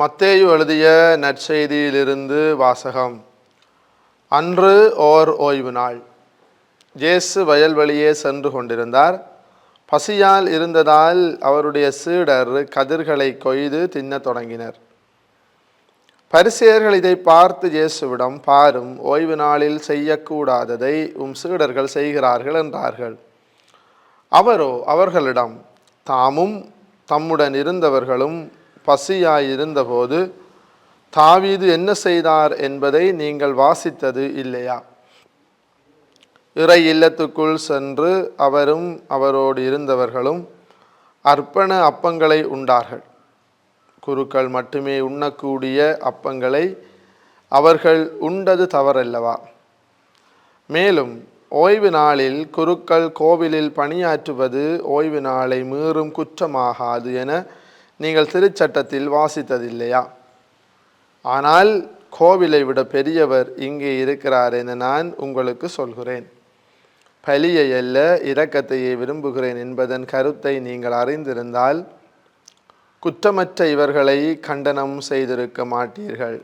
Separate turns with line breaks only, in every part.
மத்தேயு எழுதிய நற்செய்தியிலிருந்து வாசகம். அன்று ஓர் ஓய்வு நாள். ஜேசு வயல்வெளியே சென்று கொண்டிருந்தார். பசியால் இருந்ததால் அவருடைய சீடர் கதிர்களை கொய்து தின்னத் தொடங்கினர். பரிசேயர்கள் இதை பார்த்து இயேசுவிடம் பாரும் ஓய்வு நாளில் செய்யக்கூடாததை உம் சீடர்கள் செய்கிறார்கள் என்றார்கள். அவரோ அவர்களிடம் தாமும் தம்முடன் இருந்தவர்களும் பசியாயிருந்தபோது தாவீது என்ன செய்தார் என்பதை நீங்கள் வாசித்தது இல்லையா? இறை இல்லத்துக்குள் சென்று அவரும் அவரோடு இருந்தவர்களும் அர்ப்பண அப்பங்களை உண்டார்கள். குருக்கள் மட்டுமே உண்ணக்கூடிய அப்பங்களை அவர்கள் உண்டது தவறல்லவா? மேலும் ஓய்வு நாளில் குருக்கள் கோவிலில் பணியாற்றுவது ஓய்வு நாளை மீறும் குற்றமாகாது என நீங்கள் திருச்சட்டத்தில் வாசித்ததில்லையா? ஆனால் கோவிலை விட பெரியவர் இங்கே இருக்கிறார் என நான் உங்களுக்கு சொல்கிறேன். பலியை அல்ல இரக்கத்தையே விரும்புகிறேன் என்பதன் கருத்தை நீங்கள் அறிந்திருந்தால் குற்றமற்ற இவர்களை கண்டனம் செய்திருக்க மாட்டீர்கள்.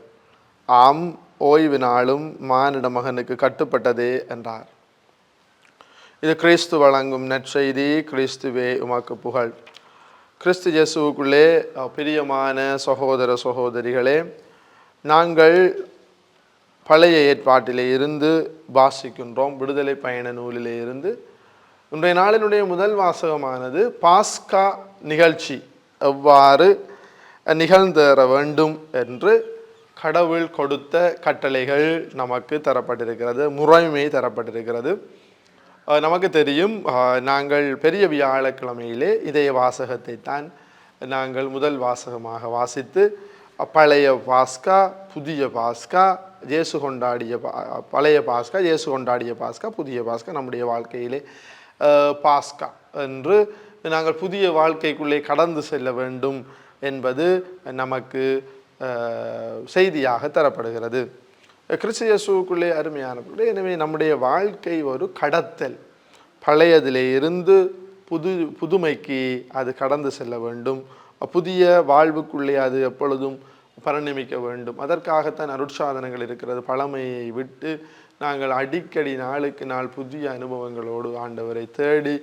ஆம் ஓய்வு நாளும் மானிட மகனுக்கு கட்டுப்பட்டதே என்றார். இது கிறிஸ்து வழங்கும் நற்செய்தி கிறிஸ்துவே உமக்கு புகழ். கிறிஸ்து இயேசுவுக்குள்ளே பிரியமான சகோதர சகோதரிகளே நாங்கள் பழைய ஏற்பாட்டிலே இருந்து வாசிக்கின்றோம் விடுதலை பயண நூலிலே இருந்து. இன்றைய நாளினுடைய முதல் வாசகமானது பாஸ்கா நிகழ்ச்சி. எவ்வாறு நிகழ்ந்தேற வேண்டும் என்று கடவுள் கொடுத்த கட்டளைகள் நமக்கு தரப்பட்டிருக்கிறது முறைமை தரப்பட்டிருக்கிறது. நமக்கு தெரியும் நாங்கள் பெரிய வியாழக்கிழமையிலே இதய வாசகத்தை தான் நாங்கள் முதல் வாசகமாக வாசித்து பழைய பாஸ்கா புதிய பாஸ்கா இயேசு கொண்டாடிய பா- பழைய பாஸ்கா இயேசு கொண்டாடிய பாஸ்கா புதிய பாஸ்கா நம்முடைய வாழ்க்கையிலே பாஸ்கா என்று நாங்கள் புதிய வாழ்க்கைக்குள்ளே கடந்து செல்ல வேண்டும் என்பது நமக்கு செய்தியாக தரப்படுகிறது. கிறிஸ்து இயேசுவுக்குள்ளே அருமையானவர்களே எனவே நம்முடைய வாழ்க்கை ஒரு கடத்தல். பழையதிலே இருந்து புது புதுமைக்கு அது கடந்து செல்ல வேண்டும். புதிய வாழ்வுக்குள்ளே அது எப்பொழுதும் பரிணமிக்க வேண்டும். அதற்காகத்தான் அருட்சாதனங்கள் இருக்கிறது. பழமையை விட்டு நாங்கள் அடிக்கடி நாளுக்கு நாள் புதிய அனுபவங்களோடு ஆண்டவரை தேடி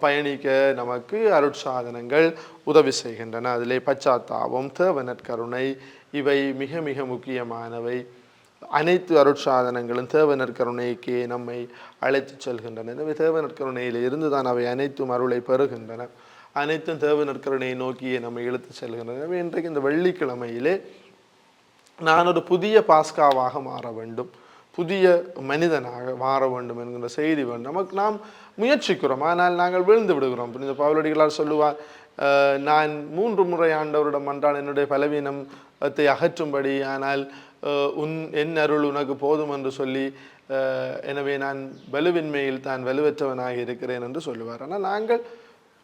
பயணிக்க நமக்கு அருட்சாதனங்கள் உதவி செய்கின்றன. அதிலே பச்சாத்தாபம் தேவனற்கருணை இவை மிக மிக முக்கியமானவை. அனைத்து அருட்சாதனங்களும் தேவனர் கருணைக்கே நம்மை அழைத்துச் செல்கின்றன. எனவே தேவனர் கருணையில் இருந்து தான் அவை அனைத்தும் அருளை பெறுகின்றன. அனைத்தும் தேவனர் கருணையை நோக்கியே நம்மை இழுத்துச் செல்கின்றன. எனவே இன்றைக்கு இந்த வெள்ளிக்கிழமையிலே நான் ஒரு புதிய பாஸ்காவாக மாற வேண்டும். புதிய மனிதனாக மாற வேண்டும் என்கிற செய்தி வேண்டும். நமக்கு நாம் முயற்சிக்கிறோம். ஆனால் நாங்கள் விழுந்து விடுகிறோம். புனித பவுலடிகளார் சொல்லுவார் நான் மூன்று முறை ஆண்டவரிடம் மன்றான் என்னுடைய பலவீனத்தை அகற்றும்படி. ஆனால் உன் என் அருள் உனக்கு போதும் என்று சொல்லி எனவே நான் வலுவின்மையில் தான் வலுவற்றவனாக இருக்கிறேன் என்று சொல்லுவார். ஆனால் நாங்கள்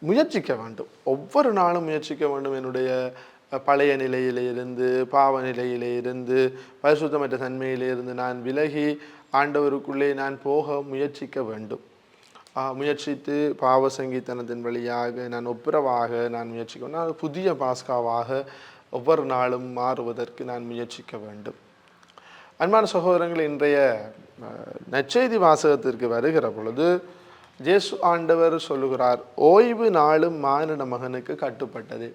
முயற்சிக்க வேண்டும். ஒவ்வொரு நாளும் முயற்சிக்க வேண்டும். என்னுடைய பழைய நிலையிலே இருந்து பாவ நிலையிலே இருந்து பரிசுத்தமற்ற தன்மையிலே இருந்து நான் விலகி ஆண்டவருக்குள்ளே நான் போக முயற்சிக்க வேண்டும். முயற்சித்து பாவ சங்கீத்தனத்தின் வழியாக நான் ஒப்புரவாக நான் முயற்சிக்க வேண்டும். நான் புதிய பாஸ்காவாக ஒவ்வொரு நாளும் மாறுவதற்கு நான் முயற்சிக்க வேண்டும். அன்பான சகோதரங்கள் இன்றைய அஹ், நற்செய்தி வாசகத்திற்கு வருகிற பொழுது ஜேசு ஆண்டவர் சொல்லுகிறார் ஓய்வு நாளும் மானிட மகனுக்கு கட்டுப்பட்டது.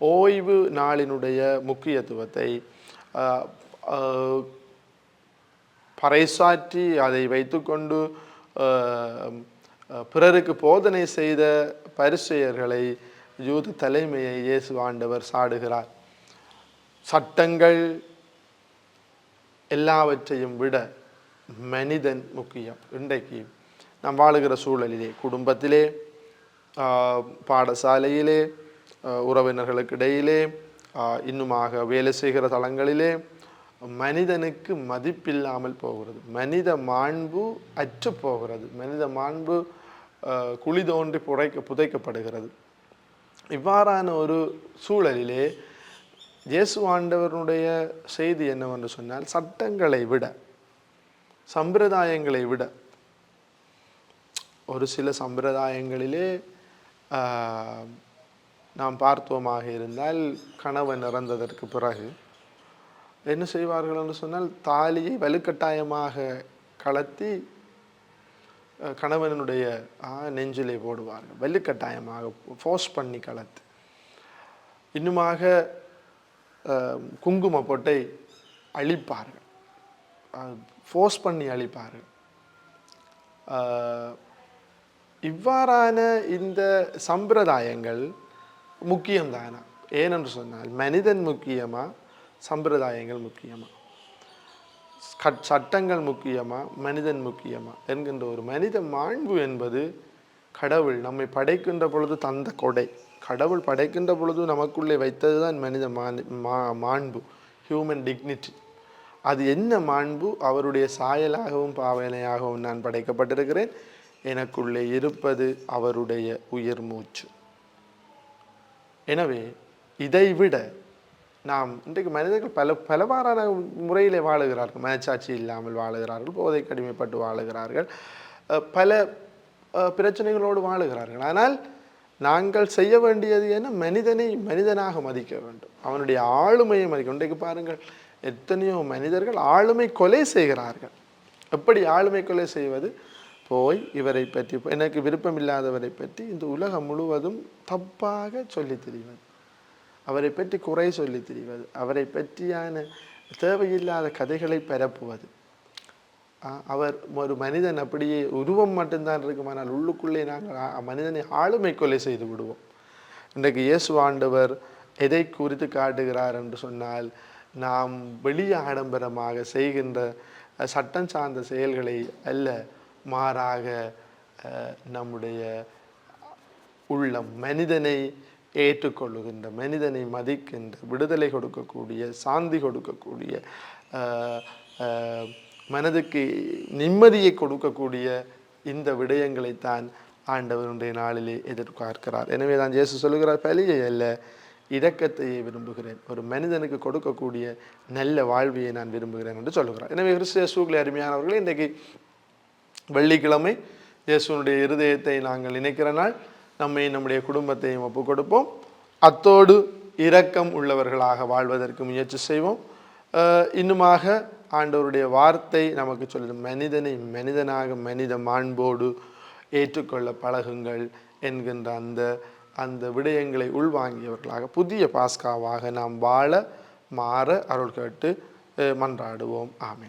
ஓய்வு நாளினுடைய முக்கியத்துவத்தை பறைசாற்றி அதை வைத்துக்கொண்டு பிறருக்கு போதனை செய்த பரிசெயர்களை யூத தலைமையை இயேசு ஆண்டவர் சாடுகிறார். சட்டங்கள் எல்லாவற்றையும் விட மனிதன் முக்கியம். இன்றைக்கு நாம் வாழுகிற சூழலிலே குடும்பத்திலே பாடசாலையிலே ஆஹ், உறவினர்களுக்கு இடையிலே இன்னுமாக வேலை செய்கிற தளங்களிலே மனிதனுக்கு மதிப்பில்லாமல் போகிறது. மனித மாண்பு அற்று போகிறது. மனித மாண்பு குழி தோன்றி புதைக்க புதைக்கப்படுகிறது. இவ்வாறான ஒரு சூழலிலே இயேசு ஆண்டவருடைய செய்தி என்னவென்று சொன்னால் சட்டங்களை விட சம்பிரதாயங்களை விட ஒரு சில சம்பிரதாயங்களிலே நாம் பார்த்தோமாக இருந்தால் கணவன் இறந்ததற்கு பிறகு என்ன செய்வார்கள் என்று சொன்னால் தாலியை வலுக்கட்டாயமாக கலத்தி கணவனுடைய ஆ, நெஞ்சிலே போடுவார்கள். வலுக்கட்டாயமாக ஃபோர்ஸ் பண்ணி கலத்து. இன்னுமாக குங்கும பொட்டை அழிப்பார்கள். ஃபோர்ஸ் பண்ணி அழிப்பார்கள். இவ்வாறான இந்த சம்பிரதாயங்கள் முக்கியம்தானா? ஏனென்று சொன்னால் மனிதன் முக்கியமாக சம்பிரதாயங்கள் முக்கியமாக கட்- சட்டங்கள் முக்கியமாக மனிதன் முக்கியமாக என்கின்ற ஒரு மனித மாண்பு என்பது கடவுள் நம்மை படைக்கின்ற பொழுது தந்த கொடை. கடவுள் படைக்கின்ற பொழுது நமக்குள்ளே வைத்தது தான் மனித மா- மாண்பு ஹியூமன் டிக்னிட்டி அது என்ன மாண்பு? அவருடைய சாயலாகவும் பாவனையாகவும் நான் படைக்கப்பட்டிருக்கிறேன். எனக்குள்ளே இருப்பது அவருடைய உயிர் மூச்சு. எனவே இதைவிட நாம் இன்றைக்கு மனிதர்கள் பல பலவாறான முறையிலே வாழுகிறார்கள். மனச்சாட்சி இல்லாமல் வாழுகிறார்கள் போதை கடிமைப்பட்டு வாழுகிறார்கள் பல பிரச்சனைகளோடு வாழுகிறார்கள். ஆனால் நாங்கள் செய்ய வேண்டியது என்ன மனிதனை மனிதனாக மதிக்க வேண்டும். அவனுடைய ஆளுமையை மதிக்க இன்றைக்கு பாருங்கள் எத்தனையோ மனிதர்கள் ஆளுமை கொலை செய்கிறார்கள். எப்படி ஆளுமை கொலை செய்வது? போய் இவரை பற்றி எனக்கு விருப்பமில்லாதவரை பற்றி இந்த உலகம் முழுவதும் தப்பாக சொல்லித் திரிவது. அவரை பற்றி குறை சொல்லி திரிவது. அவரை பற்றியான தேவையில்லாத கதைகளை பரப்புவது. அவர் ஒரு மனிதன் அப்படியே உருவம் மட்டும்தான் இருக்குமானால் உள்ளுக்குள்ளே நாங்கள் மனிதனை ஆளுமை கொலை செய்து விடுவோம். இன்றைக்கு இயேசு ஆண்டவர் எதை குறித்து காட்டுகிறார் என்று சொன்னால் நாம் வெளிய ஆடம்பரமாக செய்கின்ற சட்டம் சார்ந்த செயல்களை அல்ல மாறாக நம்முடைய உள்ளம் மனிதனை ஏற்றுக்கொள்ளுகின்ற மனிதனை மதிக்கின்ற விடுதலை கொடுக்கக்கூடிய சாந்தி கொடுக்கக்கூடிய மனதுக்கு நிம்மதியை கொடுக்கக்கூடிய இந்த விடயங்களைத்தான் ஆண்டவருடைய நாளிலே எதிர்பார்க்கிறார். எனவே தான் இயேசு சொல்லுகிறார் பலியை அல்ல இடக்கத்தையே விரும்புகிறேன். ஒரு மனிதனுக்கு கொடுக்கக்கூடிய நல்ல வாழ்வியை நான் விரும்புகிறேன் என்று சொல்லுகிறார். எனவே கிறிஸ்து இயேசுக்களை அருமையானவர்களே இன்றைக்கு வெள்ளிக்கிழமை இயேசுனுடைய இருதயத்தை நாங்கள் நினைக்கிற நாள். நம்மை நம்முடைய குடும்பத்தையும் ஒப்புக் கொடுப்போம் அத்தோடு இரக்கம் உள்ளவர்களாக வாழ்வதற்கு முயற்சி செய்வோம். இன்னுமாக ஆண்டவருடைய வார்த்தை நமக்கு சொல்லுது மனிதனை மனிதனாக மனித மாண்போடு ஏற்றுக்கொள்ள பழகுங்கள் என்கின்ற அந்த அந்த விடயங்களை உள்வாங்கியவர்களாக புதிய பாஸ்காவாக நாம் வாழ மாற அருள் கேட்டு மன்றாடுவோம். ஆமே